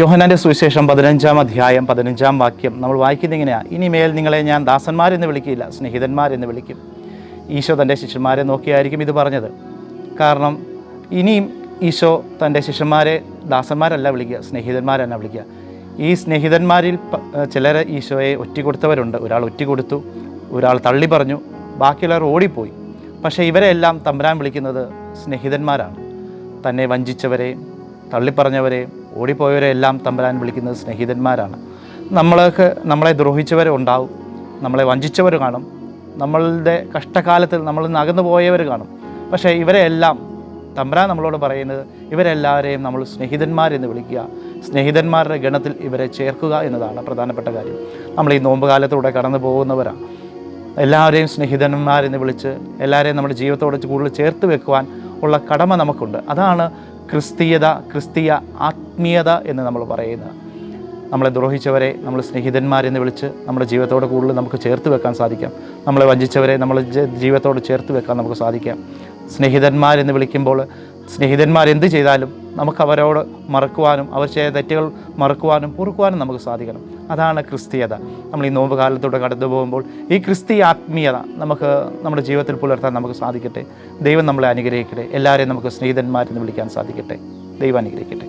യോഹനാന്റെ സുവിശേഷം പതിനഞ്ചാം അധ്യായം പതിനഞ്ചാം വാക്യം നമ്മൾ വായിക്കുന്നത് ഇങ്ങനെയാണ് ഇനിമേൽ നിങ്ങളെ ഞാൻ ദാസന്മാരെന്ന് വിളിക്കില്ല സ്നേഹിതന്മാരെന്ന് വിളിക്കും. ഈശോ തന്റെ ശിഷ്യന്മാരെ നോക്കിയായിരിക്കും ഇത് പറഞ്ഞത്. കാരണം ഇനിയും ഈശോ തന്റെ ശിഷ്യന്മാരെ ദാസന്മാരല്ല വിളിക്കുക സ്നേഹിതന്മാരല്ല വിളിക്കുക. ഈ സ്നേഹിതന്മാരിൽ ചിലർ ഈശോയെ ഒറ്റ കൊടുത്തവരുണ്ട് ഒരാൾ ഒറ്റ കൊടുത്തു ഒരാൾ തള്ളി പറഞ്ഞു ബാക്കിയുള്ളവർ ഓടിപ്പോയി. പക്ഷേ ഇവരെല്ലാം തമ്പരാൻ വിളിക്കുന്നത് സ്നേഹിതന്മാരാണ്. തന്നെ വഞ്ചിച്ചവരെയും തള്ളിപ്പറഞ്ഞവരെയും ഓടിപ്പോയവരെല്ലാം തമ്പുരാൻ വിളിക്കുന്നത് സ്നേഹിതന്മാരാണ്. നമ്മൾക്ക് നമ്മളെ ദ്രോഹിച്ചവർ ഉണ്ടാവും. നമ്മളെ വഞ്ചിച്ചവർ കാണും. നമ്മളുടെ കഷ്ടകാലത്തിൽ നമ്മൾ നകന്നു പോയവർ കാണും. പക്ഷേ ഇവരെല്ലാം തമ്പുരാൻ നമ്മളോട് പറയുന്നത് ഇവരെല്ലാവരെയും നമ്മൾ സ്നേഹിതന്മാരെന്ന് വിളിക്കുക. സ്നേഹിതന്മാരുടെ ഗണത്തിൽ ഇവരെ ചേർക്കുക എന്നതാണ് പ്രധാനപ്പെട്ട കാര്യം. നമ്മൾ ഈ നോമ്പ് കാലത്തൂടെ കടന്നു പോകുന്നവരാണ് എല്ലാവരെയും സ്നേഹിതന്മാരെന്ന് വിളിച്ച് എല്ലാവരെയും നമ്മുടെ ജീവിതത്തോട് കൂടുതൽ ചേർത്ത് വെക്കുവാൻ ഉള്ള കടമ നമുക്കുണ്ട്. അതാണ് ക്രിസ്തീയത ക്രിസ്തീയ ആത്മീയത എന്ന് നമ്മൾ പറയുന്നത് നമ്മളെ ദ്രോഹിച്ചവരെ നമ്മൾ സ്നേഹിതന്മാരെന്ന് വിളിച്ച് നമ്മുടെ ജീവിതത്തോട് കൂടുതൽ നമുക്ക് ചേർത്ത് വെക്കാൻ സാധിക്കാം. നമ്മളെ വഞ്ചിച്ചവരെ നമ്മൾ ജീവിതത്തോട് ചേർത്ത് വെക്കാൻ നമുക്ക് സാധിക്കാം. സ്നേഹിതന്മാരെന്ന് വിളിക്കുമ്പോൾ സ്നേഹിതന്മാരെന്ത് ചെയ്താലും നമുക്ക് അവരോട് മറക്കുവാനും അവർ ചെയ്ത തെറ്റുകൾ മറക്കുവാനും പൊറുക്കുവാനും നമുക്ക് സാധിക്കണം. അതാണ് ക്രിസ്തീയത. നമ്മൾ ഈ നോമ്പ് കാലത്തോടെ കടന്നു പോകുമ്പോൾ ഈ ക്രിസ്തീയ ആത്മീയത നമുക്ക് നമ്മുടെ ജീവിതത്തിൽ പുലർത്താൻ നമുക്ക് സാധിക്കട്ടെ. ദൈവം നമ്മളെ അനുഗ്രഹിക്കട്ടെ. എല്ലാവരെയും നമുക്ക് സ്നേഹിതന്മാരെന്ന് വിളിക്കാൻ സാധിക്കട്ടെ. ദൈവം അനുഗ്രഹിക്കട്ടെ.